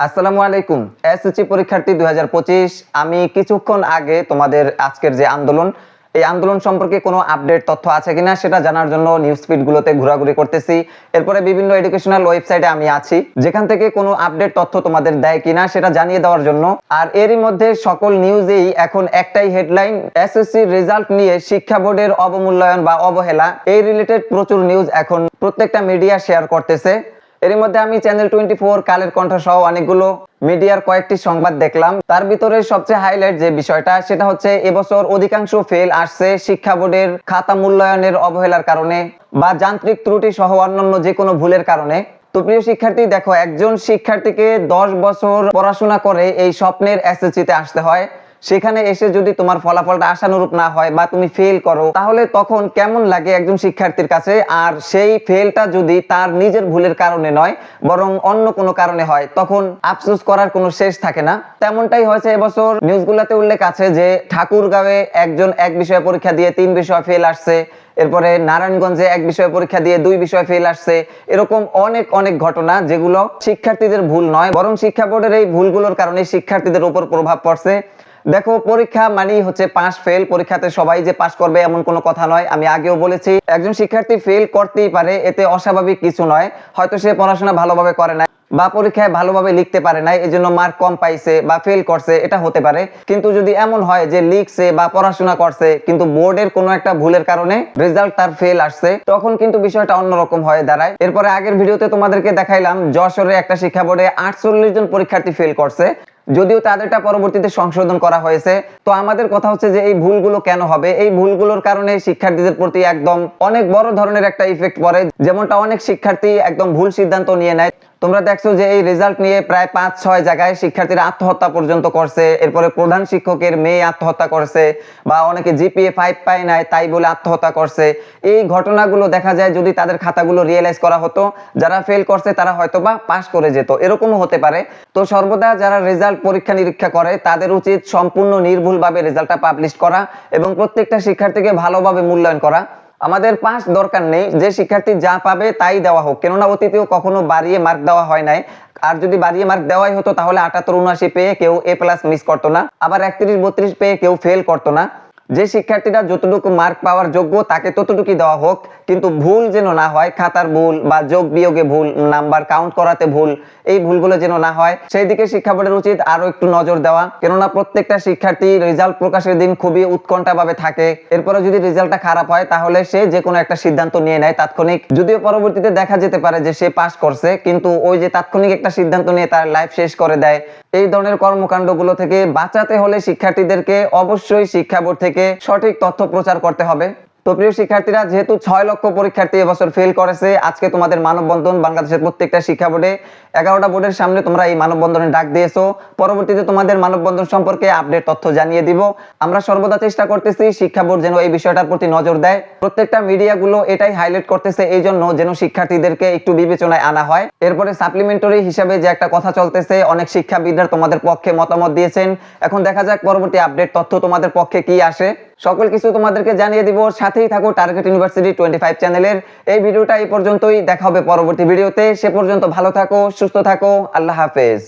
আসসালামু আলাইকুম, এসএসসি পরীক্ষার্থী দুই আমি কিছুক্ষণ আগে তোমাদের আজকের যে আন্দোলন, এই আন্দোলন সম্পর্কে কোনো আপডেট তথ্য আছে কিনা সেটা জানার জন্য নিউজ ফিডগুলোতে ঘোরাঘুরি করতেছি। এরপরে বিভিন্ন এডুকেশনাল ওয়েবসাইটে আমি আছি। যেখান থেকে কোনো আপডেট তথ্য তোমাদের দেয় কিনা সেটা জানিয়ে দেওয়ার জন্য। আর এরই মধ্যে সকল নিউজেই এখন একটাই হেডলাইন এসএসসি রেজাল্ট নিয়ে শিক্ষা বোর্ডের অবমূল্যায়ন বা অবহেলা। এই রিলেটেড প্রচুর নিউজ এখন প্রত্যেকটা মিডিয়া শেয়ার করতেছে। এর মধ্যে আমি channel twenty four Kaler Kantho সহ অনেকগুলো মিডিয়ার কয়েকটি সংবাদ দেখলাম। তার ভিতরে সবচেয়ে হাইলাইট যে বিষয়টা, সেটা হচ্ছে এবছর অধিকাংশ ফেল আসছে শিক্ষা বোর্ডের খাতা মূল্যায়নের অবহেলার কারণে বা যান্ত্রিক ত্রুটি সহ অন্যান্য যে কোনো ভুলের কারণে। তো প্রিয় শিক্ষার্থী, দেখো, একজন শিক্ষার্থীকে দশ বছর পড়াশোনা করে এই স্বপ্নের এসএসসিতে আসতে হয়। সেখানে এসে যদি তোমার ফলাফলটা আশানুরূপ না হয় বা তুমি ফেল করো, তাহলে তখন কেমন লাগে একজন শিক্ষার্থীর কাছে? আর সেই ফেলটা যদি তার নিজের ভুলের কারণে নয়, বরং অন্য কোনো কারণে হয়, তখন আফসোস করার কোনো শেষ থাকে না। তেমনটাই হয়েছে এবছর। নিউজগুলোতে উল্লেখ আছে যে ঠাকুরগাঁওয়ে একজন এক বিষয়ে পরীক্ষা দিয়ে তিন বিষয় ফেল আসছে, এরপরে নারায়ণগঞ্জে এক বিষয়ে পরীক্ষা দিয়ে দুই বিষয় ফেল আসছে। এরকম অনেক অনেক ঘটনা যেগুলো শিক্ষার্থীদের ভুল নয়, বরং শিক্ষা বোর্ডের এই ভুলগুলোর কারণে শিক্ষার্থীদের উপর প্রভাব পড়ছে। দেখো, পরীক্ষা মানেই হচ্ছে পাস ফেল পরীক্ষাতে সবাই যে পাস করবে এমন কোনো কথা নয়। আমি আগেও বলেছি, একজন শিক্ষার্থী ফেল করতেই পারে, এতে অস্বাভাবিক কিছু নয়। হয়তো সে পড়াশোনা ভালোভাবে করে না বা পরীক্ষায় ভালোভাবে লিখতে পারে নাই এই জন্য মার্ক কম পাইছে বা ফেল করছে, এটা হতে পারে। কিন্তু যদি এমন হয় যে লিখছে বা পড়াশোনা করছে, কিন্তু বোর্ডের কোনো একটা ভুলের কারণে রেজাল্ট তার ফেল আসছে, তখন কিন্তু বিষয়টা অন্যরকম হয়ে দাঁড়ায়। এরপরে আগের ভিডিওতে তোমাদেরকে দেখাইলাম, যশোরে একটা শিক্ষা বোর্ডে আটচল্লিশ জন পরীক্ষার্থী ফেল করছে। যদিও তাদেরটা পরবর্তীতে সংশোধন করা হয়েছে, তো আমাদের কথা হচ্ছে যে এই ভুলগুলো কেন হবে? এই ভুলগুলোর কারণে শিক্ষার্থীদের প্রতি একদম অনেক বড় ধরনের একটা ইফেক্ট পড়ে, যেমনটা অনেক শিক্ষার্থী একদম ভুল সিদ্ধান্ত নিয়ে নেয়। তোমরা দেখছ যে এই রেজাল্ট নিয়ে প্রায় পাঁচ, ছয় জায়গায় শিক্ষার্থীরা আত্মহত্যা পর্যন্ত করছে। এরপরে প্রধান শিক্ষকের মেয়ে আত্মহত্যা করছে বা অনেকে জিপিএ ফাইভ পায় নাই, তাই বলে আত্মহত্যা করছে। এই ঘটনাগুলো দেখা যায় যদি তাদের খাতাগুলো রিয়েলাইজ করা হতো, যারা ফেল করছে তারা হয়তো বা পাস করে যেত। এরকমও হতে পারে। তো সর্বদা যারা রেজাল্ট পরীক্ষা নিরীক্ষা করে, তাদের উচিত সম্পূর্ণ নির্ভুলভাবে রেজাল্টটা পাবলিশ করা এবং প্রত্যেকটা শিক্ষার্থীকে ভালোভাবে মূল্যায়ন করা। আমাদের পাস দরকার নেই, যে শিক্ষার্থী যা পাবে তাই দেওয়া হোক। কেননা অতীতেও কখনো বাড়িয়ে মার্ক দেওয়া হয় নাই। আর যদি বাড়িয়ে মার্ক দেওয়াই হতো তাহলে আটাত্তর, উনআশি পেয়ে কেউ এ প্লাস মিস করতো না। আবার একত্রিশ, বত্রিশ পেয়ে কেউ ফেল করতো না। যে শিক্ষার্থীরা যতটুকু মার্ক পাওয়ার যোগ্য তাকে ততটুকুই দেওয়া হোক, কিন্তু ভুল যেন না হয়, খাতার ভুল বা যোগ বিয়োগে ভুল, নাম্বার কাউন্ট করাতে ভুল, এই ভুলগুলো যেন না হয়, সেই দিকে শিক্ষা বোর্ডের উচিত আরও একটু নজর দেওয়া। কেননা প্রত্যেকটা শিক্ষার্থী রেজাল্ট প্রকাশের দিন খুবই উৎকণ্ঠা ভাবে থাকে। এরপরে যদি রেজাল্টটা খারাপ হয়, তাহলে সে যে কোনো একটা সিদ্ধান্ত নিয়ে নেয় তাৎক্ষণিক। যদিও পরবর্তীতে দেখা যেতে পারে যে সে পাস করছে, কিন্তু ওই যে তাৎক্ষণিক একটা সিদ্ধান্ত নিয়ে তার লাইফ শেষ করে দেয়। এই ধরনের কর্মকাণ্ডগুলো থেকে বাঁচাতে হলে শিক্ষার্থীদেরকে অবশ্যই শিক্ষা বোর্ড থেকে সঠিক তথ্য প্রচার করতে হবে। তো প্রিয় শিক্ষার্থীরা, যেহেতু ছয় লক্ষ পরীক্ষার্থী এবছর ফেল করেছে, আজকে তোমাদের মানববন্ধন বাংলাদেশের প্রত্যেকটা শিক্ষা বোর্ডে এগারোটা বোর্ডের সামনে তোমরা এই মানববন্ধনে ডাক দিয়েছ। পরবর্তীতে তোমাদের মানববন্ধন সম্পর্কে আপডেট তথ্য জানিয়ে দিব। আমরা সর্বদা চেষ্টা করতেছি শিক্ষা বোর্ড যেন এই বিষয়টার প্রতি নজর দেয়। প্রত্যেকটা মিডিয়াগুলো এটাই হাইলাইট করতেছে, এই জন্য যেন শিক্ষার্থীদেরকে একটু বিবেচনায় আনা হয়। এরপরে সাপ্লিমেন্টারি হিসাবে যে একটা কথা চলতেছে, অনেক শিক্ষাবিদরা তোমাদের পক্ষে মতামত দিয়েছেন। এখন দেখা যাক পরবর্তী আপডেট তথ্য তোমাদের পক্ষে কি আসে। সকল কিছু তোমাদেরকে জানিয়ে দিব সাথেই থাকো টার্গেট ইউনিভার্সিটি টোয়েন্টি ফাইভ চ্যানেলের এই ভিডিওটা এই পর্যন্তই। দেখা হবে পরবর্তী ভিডিওতে। সে পর্যন্ত ভালো থাকো, সুস্থ থাকো। আল্লাহ হাফেজ।